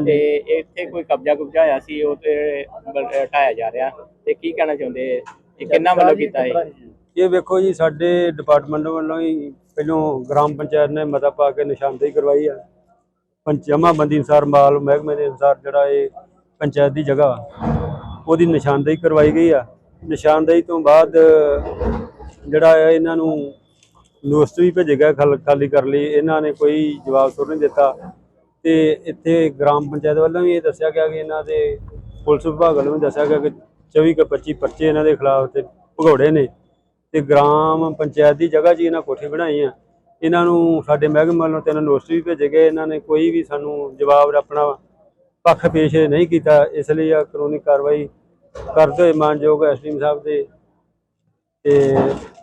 ਤੇ ਇੱਥੇ ਕੋਈ ਕਬਜ਼ਾ ਕੁਬਜ਼ਾ ਹੋਇਆ ਸੀ ਉਹ ਤੇ ਬ- ਢਾਇਆ ਜਾ ਰਿਹਾ। ਤੇ ਕੀ ਕਹਿਣਾ ਚਾਹੁੰਦੇ? ਇਹ ਕਿੰਨਾ ਵੱਲੋਂ ਕੀਤਾ ਹੈ ਇਹ ਵੇਖੋ ਜੀ ਸਾਡੇ ਡਿਪਾਰਟਮੈਂਟ ਵੱਲੋਂ ਹੀ ਪਹਿਲੋਂ ਗ੍ਰਾਮ ਪੰਚਾਇਤ ਨੇ ਮਤਾ ਪਾ ਕੇ ਨਿਸ਼ਾਨਦੇਹੀ ਕਰਵਾਈ ਆ। ਪੰਚਮਾਬੰਦੀ ਅਨੁਸਾਰ ਮਾਲ ਮਹਿਕਮੇ ਦੇ ਅਨੁਸਾਰ ਜਿਹੜਾ ਇਹ ਪੰਚਾਇਤ ਦੀ ਜਗ੍ਹਾ ਉਹਦੀ ਨਿਸ਼ਾਨਦੇਹੀ ਕਰਵਾਈ ਗਈ ਆ। ਨਿਸ਼ਾਨਦੇਹੀ ਤੋਂ ਬਾਅਦ ਜਿਹੜਾ ਹੈ ਇਹਨਾਂ ਨੂੰ ਨੋਟਿਸ ਵੀ ਭੇਜੇ ਗਏ ਖਲ- ਖਾਲੀ ਕਰ ਲਈ। ਇਹਨਾਂ ਨੇ ਕੋਈ ਜਵਾਬ ਸੁਰ ਨਹੀਂ ਦਿੱਤਾ। ਤੇ ਇੱਥੇ ਗ੍ਰਾਮ ਪੰਚਾਇਤ ਵੱਲੋਂ ਵੀ ਇਹ ਦੱਸਿਆ ਗਿਆ ਕਿ ਇਹਨਾਂ ਦੇ ਪੁਲਿਸ ਵਿਭਾਗ ਵੱਲੋਂ ਵੀ ਦੱਸਿਆ ਗਿਆ ਕਿ 24 ਕੇ 25 ਪਰਚੇ ਇਹਨਾਂ ਦੇ ਖਿਲਾਫ ਤੇ ਭਗੌੜੇ ਨੇ ਤੇ ਗ੍ਰਾਮ ਪੰਚਾਇਤ ਦੀ ਜਗ੍ਹਾ 'ਚ ਹੀ ਇਹਨਾਂ ਕੋਠੀ ਬਣਾਈ ਆ। ਇਹਨਾਂ ਨੂੰ ਸਾਡੇ ਮਹਿਕਮੇ ਵੱਲੋਂ ਤਿੰਨ ਨੋਟਿਸ ਵੀ ਭੇਜੇ ਗਏ। ਇਹਨਾਂ ਨੇ ਕੋਈ ਵੀ ਸਾਨੂੰ ਜਵਾਬ ਆਪਣਾ ਪੱਖ ਪੇਸ਼ ਨਹੀਂ ਕੀਤਾ। ਇਸ ਲਈ ਆ ਕਾਨੂੰਨੀ ਕਾਰਵਾਈ ਕਰਦੇ ਹੋਏ ਮਾਨਯੋਗ ਐਸਡੀਐਮ ਸਾਹਿਬ ਦੇ ਤੇ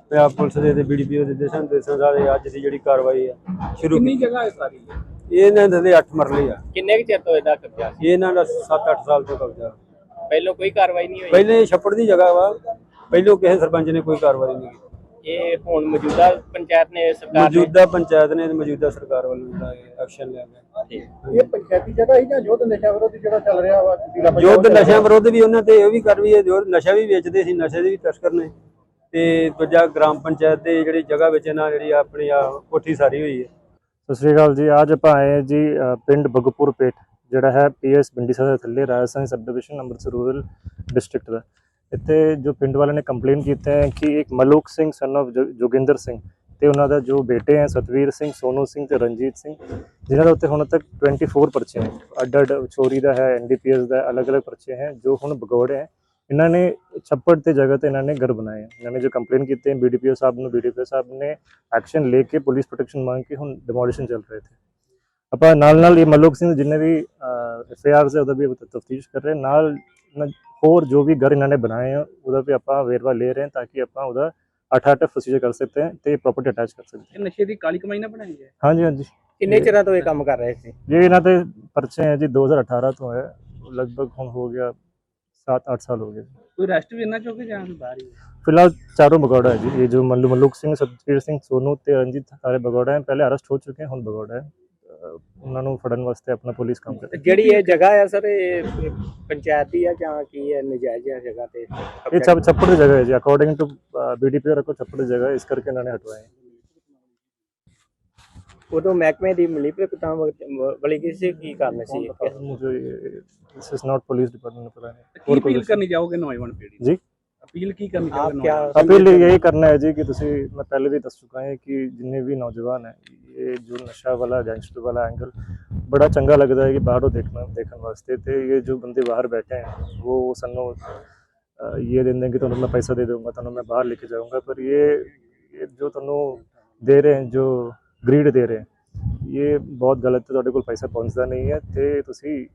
ਪੰਜਾਬ ਪੁਲਿਸ ਦੇ ਤੇ ਬੀਡੀਪੀਓ ਦੇ ਦਿਸ਼ਾ ਨਿਰਦੇਸ਼ਾਂ ਸਾਰੇ ਅੱਜ ਦੀ ਜਿਹੜੀ ਕਾਰਵਾਈ ਆ ਸ਼ੁਰੂ ਕਿੰਨੀ ਜਗ੍ਹਾ ਹੈ ਸਾਰੀ ਇਹਨਾਂ ਦੇ 8 ਮਰਲੇ ਆ। ਕਿੰਨੇ ਕੁ ਚਿਰ ਤੋਂ ਇਹਦਾ ਕਬਜ਼ਾ ਸੀ? ਇਹ ਇਹਨਾਂ ਦਾ 7-8 ਸਾਲ ਤੋਂ ਕਬਜ਼ਾ। ਪਹਿਲਾਂ ਕੋਈ ਕਾਰਵਾਈ ਨਹੀਂ ਹੋਈ? ਪਹਿਲੇ ਛੱਪੜ ਦੀ ਜਗ੍ਹਾ ਵਾ ਪਹਿਲੋਂ ਕਿਸੇ ਸਰਪੰਚ ਨੇ ਕੋਈ ਕਾਰਵਾਈ ਨਹੀਂ ਕੀਤੀ। ਇਹ ਹੁਣ ਮੌਜੂਦਾ ਪੰਚਾਇਤ ਨੇ ਸਰਕਾਰ ਨੇ ਮੌਜੂਦਾ ਪੰਚਾਇਤ ਨੇ ਤੇ ਮੌਜੂਦਾ ਸਰਕਾਰ ਵੱਲੋਂ ਇਹ ਐਕਸ਼ਨ ਲਿਆ ਗਿਆ। ਇਹ ਪੰਚਾਇਤੀ ਜਗ੍ਹਾ ਹੀ ਜਾਂ ਯੁੱਧ ਨਸ਼ਾ ਵਿਰੋਧੀ ਜਿਹੜਾ ਚੱਲ ਰਿਹਾ ਵਾ? ਯੁੱਧ ਨਸ਼ਿਆਂ ਵਿਰੁੱਧ ਵੀ ਉਹਨਾਂ ਤੇ ਇਹ ਵੀ ਕਰ ਵੀ ਹੈ ਜੋ ਨਸ਼ਾ ਵੀ ਵੇਚਦੇ ਸੀ ਨਸ਼ੇ ਦੇ ਵੀ ਤਸਕਰ ਨੇ। ਤੇ ਦੂਜਾ ਗ੍ਰਾਮ ਪੰਚਾਇਤ ਦੇ ਜਿਹੜੀ ਜਗ੍ਹਾ ਵਿੱਚ ਇਹਨਾਂ ਜਿਹੜੀ ਆਪਣੀ ਆ ਕੋਠੀ ਸਾਰੀ ਹੋਈ ਹੈ। ਸਤਿ ਸ਼੍ਰੀ ਅਕਾਲ ਜੀ। ਅੱਜ ਆਪਾਂ ਆਏ ਹਾਂ ਜੀ ਪਿੰਡ ਬਗਪੁਰ ਪੇਟ, ਜਿਹੜਾ ਹੈ ਪੀਐਸ ਪਿੰਡੀ ਸਾਹਿਬ ਦੇ ਥੱਲੇ Rajasthan sub division Amritsar rural district ਦਾ। ਇੱਥੇ ਜੋ ਪਿੰਡ ਵਾਲਿਆਂ ਨੇ ਕੰਪਲੇਨ ਕੀਤਾ ਹੈ ਕਿ ਇੱਕ ਮਲੂਕ ਸਿੰਘ ਸਨ of ਜੋ- ਜੋਗਿੰਦਰ ਸਿੰਘ ਤੇ ਉਹਨਾਂ ਦਾ ਜੋ ਬੇਟੇ ਹੈ, ਸਤਵੀਰ ਸਿੰਘ, ਸੋਨੂ ਸਿੰਘ ਤੇ ਰਣਜੀਤ ਸਿੰਘ, ਜਿਨ੍ਹਾਂ ਦੇ ਉੱਤੇ ਹੁਣ ਤੱਕ 24 ਪਰਚੇ ਹਨ ਅੱਡ ਅੱਡ ਚੋਰੀ ਦਾ ਹੈ ਐਨਡੀਪੀਐਸ ਦਾ ਅਲੱਗ-ਅਲੱਗ ਪਰਚੇ ਹੈ, ਜੋ ਹੁਣ ਭਗੌੜੇ ਹੈ। ਇਹਨਾਂ ਨੇ ਛੱਪੜ ਤੇ ਜਗ੍ਹਾ ਤੇ ਇਹਨਾਂ ਨੇ ਘਰ ਬਣਾਏ ਹੈ ਇਹਨਾਂ ਨੇ ਜੋ ਕੰਪਲੇਨ ਕੀਤੇ ਬੀਡੀਪੀਓ ਸਾਹਿਬ ਨੂੰ ਬੀਡੀਪੀਓ ਸਾਹਿਬ ਨੇ ਐਕਸ਼ਨ ਲੈ ਕੇ ਪੁਲਿਸ ਪ੍ਰੋਟੈਕਸ਼ਨ ਮੰਗ ਕੇ ਹੁਣ ਡਿਮੋਲੀਸ਼ਨ ਚੱਲ ਰਹੇ ਥੇ ਆਪਾਂ ਨਾਲ ਨਾਲ ਇਹ ਮਲੂਕ ਸਿੰਘ ਜਿੰਨੇ ਵੀ ਐਫ ਆਈ ਹੈ ਉਹਦਾ ਵੀ ਤਫਤੀਸ਼ ਕਰ ਰਹੇ ਨਾਲ ਨ- ਹੋਰ ਜੋ ਵੀ ਘਰ ਇਹਨਾਂ ਨੇ ਬਣਾਏ ਆ ਉਹਦਾ ਵੀ ਆਪਾਂ ਵੇਰਵਾ ਲੈ ਰਹੇ ਹਾਂ ਤਾਂ ਕਿ ਆਪਾਂ ਉਹਦਾ ਅੱਠ ਅੱਠ ਪ੍ਰੋਸੀਜਰ ਕਰ ਸਕते हैं ਤੇ ਪ੍ਰੋਪਰਟੀ ਅਟੈਚ ਕਰ ਸਕਦੇ ਇਹ ਨਸ਼ੇ ਦੀ ਕਾਲੀ ਕਮਾਈ ਨਾ ਬਣਾਈ ਹੈ? ਹਾਂ ਹਾਂਜੀ ਹਾਂਜੀ। ਕਿੰਨੇ ਚਿਰਾਂ ਤੋਂ ਇਹ ਕੰਮ ਕਰ ਰਹੇ ਸੀ? ਇਹ ਇਹਨਾਂ ਤੇ ਪਰਚੇ ਹੈ ਜੀ 2018 ਤੋਂ ਹੈ। ਲਗਭਗ ਹੁਣ ਹੋ ਗਿਆ 7-8 ਸਾਲ ਹੋ ਗਏ ਕੋਈ ਰੈਸਟ ਵੀ ਇਹਨਾਂ ਚੋਂ ਕਿ ਜਾਂ ਬਾਹਰ ਹੀ ਹੈ? फिलहाल चारों भगौड़ा है जी ये जो मल्लू मल्लुक सिंह सतवीर सिंह सोनू ਤੇ ਰਣਜੀਤ ਸਾਰੇ ਭਗੌੜਾ ਹੈ ਪਹਿਲੇ ਅਰੈਸਟ ਹੋ ਚੁੱਕੇ ਹਨ ਹੁਣ ਭਗੌੜਾ ਹੈ ਅਹ ਉਹਨਾਂ ਨੂੰ ਫੜਨ ਵਾਸਤੇ ਆਪਣਾ ਪੁਲਿਸ ਕੰਮ ਕਰ ਤੇ ਜਿਹੜੀ ਇਹ ਜਗ੍ਹਾ ਆ ਸਰ ਇਹ ਪੰਚਾਇਤ ਦੀ ਆ ਜਾਂ ਕੀ ਹੈ ਨਜਾਇਜ਼ ਹੈ ਜਗ੍ਹਾ ਤੇ ਇਹ ਛੱਪ ਛੱਪੜ ਦੀ ਜਗ੍ਹਾ ਹੈ ਜੀ ਅਕੋਰਡਿੰਗ ਟੂ ਬੀਡੀਪੀ ਰੱਖੋ ਛੱਪੜ ਦੀ ਜਗ੍ਹਾ ਹੈ, ਇਸ ਕਰਕੇ ਇਹਨਾਂ ਨੇ ਹਟਵਾਏ ਉਦੋਂ ਮਹਿਕਮੇ ਦੀ ਮਿਲੀ ਭਗਤਾਂ ਵਾਲੀ ਕਿਸੇ ਕੀ ਕਾਰਨ ਸੀ मुझे this is not police department में पता ਤੇ नहीं ਕੀ ਅਪੀਲ ਕਰਨੀ ਚਾਹੋਗੇ ਨੌਜਵਾਨ ਪੀੜ੍ਹੀ ਨੂੰ जी ਅਪੀਲ ਕੀ ਕਰਨੀ ਆਪ ਚਾਹੋਗੇ ਕਿਆ ਨੌਜਵਾਨ अपील यही करना है जी कि तुसी मैं पहले भी दस चुका है कि जिन्ने भी नौजवान हैं ये जो नशा वाला गैंगस्टर वाला एंगल बड़ा चंगा लगता है कि बाहरों देखना देखने वास्ते थे ये जो बंदे बाहर बैठे हैं वो सन्नो अ, ये दे देंगे तो मैं पैसा दे दूंगा तो मैं बाहर लेके जाऊंगा पर ये ये जो तनु दे रहे हैं जो ग्रीड ਗ੍ਰੀਡ ਦੇ ਰਹੇ ਇਹ ਬਹੁਤ ਗਲਤ ਹੈ ਤੁਹਾਡੇ ਕੋਲ ਪੈਸਾ ਪਹੁੰਚਦਾ ਨਹੀਂ ਹੈ ਤੇ ਤੁਸੀਂ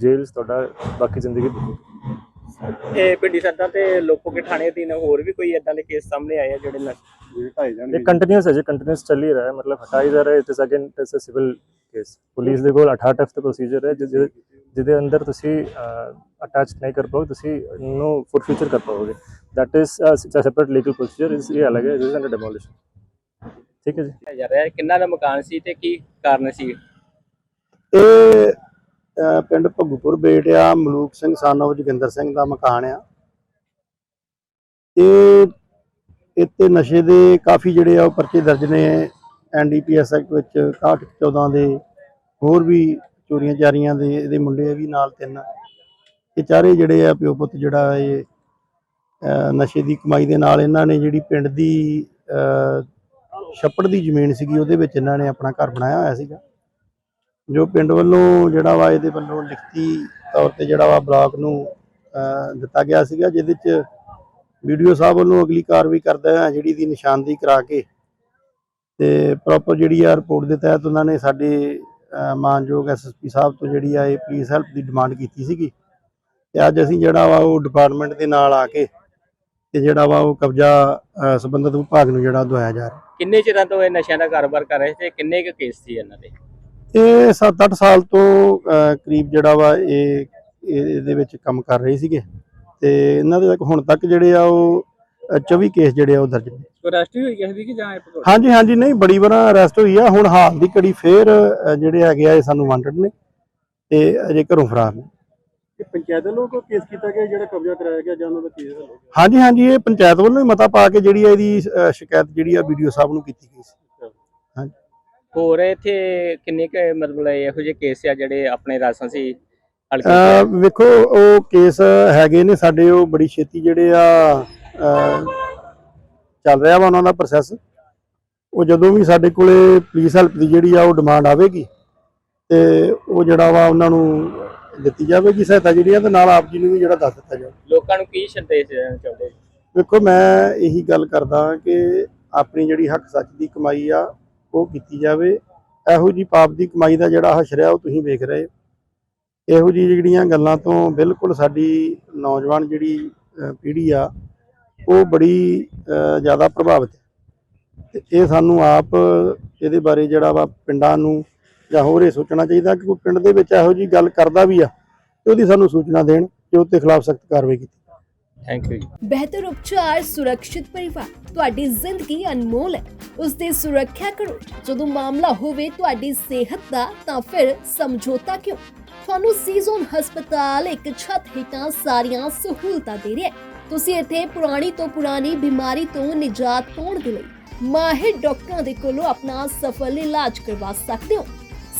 ਜੇਲ੍ਹ 'ਚ ਤੁਹਾਡਾ ਬਾਕੀ ਜ਼ਿੰਦਗੀ ਬੀਤੇਗੀ ਇਹ ਪਿੰਡੀ ਸੱਦਾ ਤੇ ਲੋਕੋ ਕੇ ਥਾਣੇ ਅਧੀਨ ਹੋਰ ਵੀ ਕੋਈ ਇਦਾਂ ਦੇ ਕੇਸ ਸਾਹਮਣੇ ਆਏ ਆ ਜਿਹੜੇ ਨਸ਼ੇ ਇਹ ਕੰਟੀਨਿਊਸ ਹੈ ਜੀ ਕੰਟੀਨਿਊਸ ਚੱਲ ਹੀ ਰਿਹਾ ਹੈ ਮਤਲਬ ਹਟਾਈ ਜਾ ਰਿਹਾ it is again it civil case police ਦੇ ਕੋਲ 68 ਐਫ ਦਾ ਪ੍ਰੋਸੀਜਰ ਹੈ ਜਿਹਦੇ ਅੰਦਰ ਤੁਸੀਂ ਅਟੈਚ ਨਹੀਂ ਕਰ ਪਾਓ ਤੁਸੀਂ ਨੂੰ ਫੋਰ ਫਿਊਚਰ ਕਰ ਪਾਓਗੇ। That is separate legal procedure ਇਸ ਇਹ ਅਲੱਗ ਹੈ ਇਟ ਅੰਡਰ ਡੈਮੋਲਿਸ਼ਨ ਠੀਕ ਹੈ ਜੀ। ਜਾ ਰਿਹਾ ਹੈ ਕਿੰਨਾ ਦਾ ਮਕਾਨ ਸੀ ਤੇ ਕੀ ਕਾਰਨ ਸੀ? ਇਹ ਅਹ, ਪਿੰਡ ਭੱਗੂਪੁਰ ਬੇਟ ਆ ਮਲੂਕ ਸਿੰਘ ਸਾਨੋ ਜੋਗਿੰਦਰ ਸਿੰਘ ਦਾ ਮਕਾਨ ਆ। ਇਹ ਇੱਥੇ ਨਸ਼ੇ ਦੇ ਕਾਫੀ ਜਿਹੜੇ ਆ ਉਹ ਪਰਚੇ ਦਰਜ ਨੇ। ਐਨਡੀਪੀਐਸ ਐਕਟ ਵਿੱਚ 61 14 ਦੇ ਹੋਰ ਵੀ ਚੋਰੀਆਂ ਚਾਰੀਆਂ ਦੇ ਇਹਦੇ ਮੁੰਡੇ ਵੀ ਨਾਲ ਤਿੰਨ। ਇਹ ਚਾਰੇ ਜਿਹੜੇ ਆ ਪਿਓ ਪੁੱਤ ਜਿਹੜਾ ਇਹ ਅਹ, ਨਸ਼ੇ ਦੀ ਕਮਾਈ ਦੇ ਨਾਲ ਇਹਨਾਂ ਨੇ ਜਿਹੜੀ ਪਿੰਡ ਦੀ ਅਹ, ਛੱਪੜ ਦੀ ਜ਼ਮੀਨ ਸੀਗੀ ਉਹਦੇ ਵਿੱਚ ਇਹਨਾਂ ਨੇ ਆਪਣਾ ਘਰ ਬਣਾਇਆ ਹੋਇਆ ਸੀਗਾ। ਜੋ ਪਿੰਡ ਵੱਲੋਂ ਜਿਹੜਾ ਵਾ ਇਹਦੇ ਵੱਲੋਂ ਲਿਖਤੀ ਤੌਰ ਤੇ ਜਿਹੜਾ ਵਾ ਬਲਾਕ ਨੂੰ ਦਿੱਤਾ ਗਿਆ ਸੀਗਾ ਜਿਹਦੇ ਚ ਵੀਡੀਓ ਸਾਹਿਬ ਵੱਲੋਂ ਅਗਲੀ ਕਾਰਵਾਈ ਕਰਦਾ ਹੈ ਜਿਹੜੀ ਦੀ ਨਿਸ਼ਾਨਦੀ ਕਰਾ ਕੇ ਤੇ ਪ੍ਰੋਪਰ ਜਿਹੜੀ ਆ ਰਿਪੋਰਟ ਦੇ ਤਹਿਤ ਉਹਨਾਂ ਨੇ ਸਾਡੇ ਅਹ, ਮਾਨਯੋਗ ਐਸਐਸਪੀ ਸਾਹਿਬ ਤੋਂ ਜਿਹੜੀ ਆ ਇਹ ਪੁਲਿਸ ਹੈਲਪ ਦੀ ਡਿਮਾਂਡ ਕੀਤੀ ਸੀਗੀ। ਤੇ ਅੱਜ ਅਸੀਂ ਜਿਹੜਾ ਵਾ ਉਹ ਡਿਪਾਰਟਮੈਂਟ ਦੇ ਨਾਲ ਆ ਕੇ ਤੇ ਜਿਹੜਾ ਵਾ ਉਹ ਕਬਜ਼ਾ ਸੰਬੰਧਿਤ ਵਿਭਾਗ ਨੂੰ ਜਿਹੜਾ ਦਵਾਇਆ ਜਾ ਰਿਹਾ। ਕਿੰਨੇ ਚਿਰਾਂ ਤੋਂ ਇਹ ਨਸ਼ਿਆਂ ਦਾ ਕਾਰੋਬਾਰ ਕਰ ਰਹੇ ਸੀ? ਤੇ ਕਿੰਨੇ ਕੁ ਕੇਸ ਸੀ ਇਹਨਾਂ ਦੇ? ਇਹ 7-8 ਸਾਲ ਤੋਂ ਕਰੀਬ ਜਿਹੜਾ ਵਾ ਇਹ ਇਹ- ਇਹਦੇ ਵਿੱਚ ਕੰਮ ਕਰ ਰਹੇ ਸੀਗੇ। ਤੇ ਇਹਨਾਂ ਦੇ ਤੱਕ ਹੁਣ ਤੱਕ ਜਿਹੜੇ ਆ ਉਹ ਅਹ, 24 ਕੇਸ ਜਿਹੜੇ ਆ ਉਹ ਦਰਜ ਨੇ। ਕੋਈ ਰੈਸਟ ਵੀ ਹੋਈ ਕਿਸੇ ਦੀ ਕਿ ਜਾਂ ਇਹ ਭਗੌੜਾ? ਹਾਂਜੀ ਹਾਂਜੀ ਨਹੀਂ ਬੜੀ ਵਾਰ ਅਰੈਸਟ ਹੋਈ ਆ। ਹੁਣ ਹਾਲ ਦੀ ਘੜੀ ਫੇਰ ਜਿਹੜੇ ਹੈਗੇ ਆ ਇਹ ਸਾਨੂੰ ਵਾਂਟਡ ਨੇ। ਤੇ ਅਜੇ ਘਰੋਂ ਫਰਾਰ ਨੇ। ਇਹ ਪੰਚਾਇਤ ਵੱਲੋਂ ਕੋਈ ਕੇਸ ਕੀਤਾ ਗਿਆ ਜਿਹੜਾ ਕਬਜ਼ਾ ਕਰਾਇਆ ਗਿਆ ਜਾਂ ਉਹਨਾਂ ਦਾ ਕੇਸ ਹੱਲ ਹੋ ਗਿਆ? ਹਾਂਜੀ ਹਾਂਜੀ ਇਹ ਪੰਚਾਇਤ ਵੱਲੋਂ ਹੀ ਮਤਾ ਪਾ ਕੇ ਜਿਹੜੀ ਆ ਇਹਦੀ ਅ, ਸ਼ਿਕਾਇਤ ਜਿਹੜੀ ਆ ਵੀਡੀਓ ਸਾਹਿਬ ਨੂੰ ਕੀਤੀ ਗਈ ਸੀ। ਹੋਰ ਇੱਥੇ ਕਿੰਨੇ ਕੁ ਮਤਲਬ ਇਹੋ ਜਿਹੇ ਕੇਸ ਆ ਜਿਹੜੇ ਆਪਣੇ ਰਾਜਸਥਾਨੀ ਹਲਕੇ ਅ, ਵੇਖੋ ਉਹ ਕੇਸ ਹੈਗੇ ਨੇ ਸਾਡੇ ਉਹ ਬੜੀ ਛੇਤੀ ਜਿਹੜੇ ਆ ਅ, ਚੱਲ ਰਿਹਾ ਵਾ ਉਹਨਾਂ ਦਾ ਪ੍ਰੋਸੈਸ ਉਹ ਜਦੋਂ ਵੀ ਸਾਡੇ ਕੋਲੇ ਪੁਲਿਸ ਹੈਲਪ ਦੀ ਜਿਹੜੀ ਆ ਉਹ ਡਿਮਾਂਡ ਆਵੇਗੀ ਤੇ ਉਹ ਜਿਹੜਾ ਵਾ ਉਹਨਾਂ ਨੂੰ ਦਿੱਤੀ ਜਾਵੇਗੀ ਸਹਾਇਤਾ ਜਿਹੜੀ ਆ ਤੇ ਨਾਲ ਆਪ ਜੀ ਨੂੰ ਵੀ ਜਿਹੜਾ ਦੱਸ ਦਿੱਤਾ ਜਾਵੇ। ਲੋਕਾਂ ਨੂੰ ਕੀ ਸੰਦੇਸ਼ ਦੇਣਾ ਚਾਹੁੰਦੇ ਵੇਖੋ ਮੈਂ ਇਹੀ ਗੱਲ ਕਰਦਾ ਕਿ ਆਪਣੀ ਜਿਹੜੀ ਹੱਕ ਸੱਚ ਦੀ ਕਮਾਈ ਆ ਉਹ ਕੀਤੀ ਜਾਵੇ। ਇਹੋ ਜੀ ਪਾਪ ਦੀ ਕਮਾਈ ਦਾ ਜਿਹੜਾ ਹਸ਼ਰ ਆ ਉਹ ਤੁਸੀਂ ਵੇਖ ਰਹੇ ਹੋ। ਇਹੋ ਜੀ ਜਿਹੜੀਆਂ ਗੱਲਾਂ ਤੋਂ ਬਿਲਕੁਲ ਸਾਡੀ ਨੌਜਵਾਨ ਜਿਹੜੀ ਪੀੜ੍ਹੀ ਆ ਉਹ ਬੜੀ ਜ਼ਿਆਦਾ ਪ੍ਰਭਾਵਿਤ ਹੈ। ਤੇ ਇਹ ਸਾਨੂੰ ਆਪ ਇਹਦੇ ਬਾਰੇ ਜਿਹੜਾ ਵਾ ਪਿੰਡਾਂ ਨੂੰ ਜਾਂ ਹੋਰ ਇਹ ਸੋਚਣਾ ਚਾਹੀਦਾ ਕਿ ਕੋਈ ਪਿੰਡ ਦੇ ਵਿੱਚ ਇਹੋ ਜੀ ਗੱਲ ਕਰਦਾ ਵੀ ਆ ਤੇ ਉਹਦੀ ਸਾਨੂੰ ਸੂਚਨਾ ਦੇਣ ਕਿ ਉਹਦੇ ਖਿਲਾਫ ਸਖਤ ਕਾਰਵਾਈ ਕੀਤੀ। ਥੈਂਕ ਯੂ ਜੀ। ਬਿਹਤਰ ਉਪਚਾਰ ਸੁਰੱਖਿਅਤ ਪਰਿਵਾਰ ਤੁਹਾਡੀ ਜ਼ਿੰਦਗੀ ਅਨਮੋਲ ਹੈ। ਉਸ ਦੀ ਸੁਰੱਖਿਆ ਕਰੋ। ਜਦੋਂ ਮਾਮਲਾ ਹੋਵੇ ਤੁਹਾਡੀ ਸਿਹਤ ਦਾ ਤਾਂ ਫਿਰ ਸਮਝੌਤਾ ਕਿਉਂ? ਤੁਹਾਨੂੰ ਸੀਜ਼ਨ ਹਸਪਤਾਲ ਇੱਕ ਛੱਤ ਹੇਠਾਂ ਸਾਰੀਆਂ ਸਹੂਲਤਾਂ ਦੇ ਰਿਹਾ ਹੈ। ਤੁਸੀਂ ਇੱਥੇ ਪੁਰਾਣੀ ਤੋਂ ਪੁਰਾਣੀ ਬਿਮਾਰੀ ਤੋਂ ਨਿਜਾਤ ਪਾਉਣ ਦੇ ਲਈ ਮਾਹਿਰ ਡਾਕਟਰਾਂ ਦੇ ਕੋਲੋਂ ਆਪਣਾ ਸਫਲ ਇਲਾਜ ਕਰਵਾ ਸਕਦੇ ਹੋ।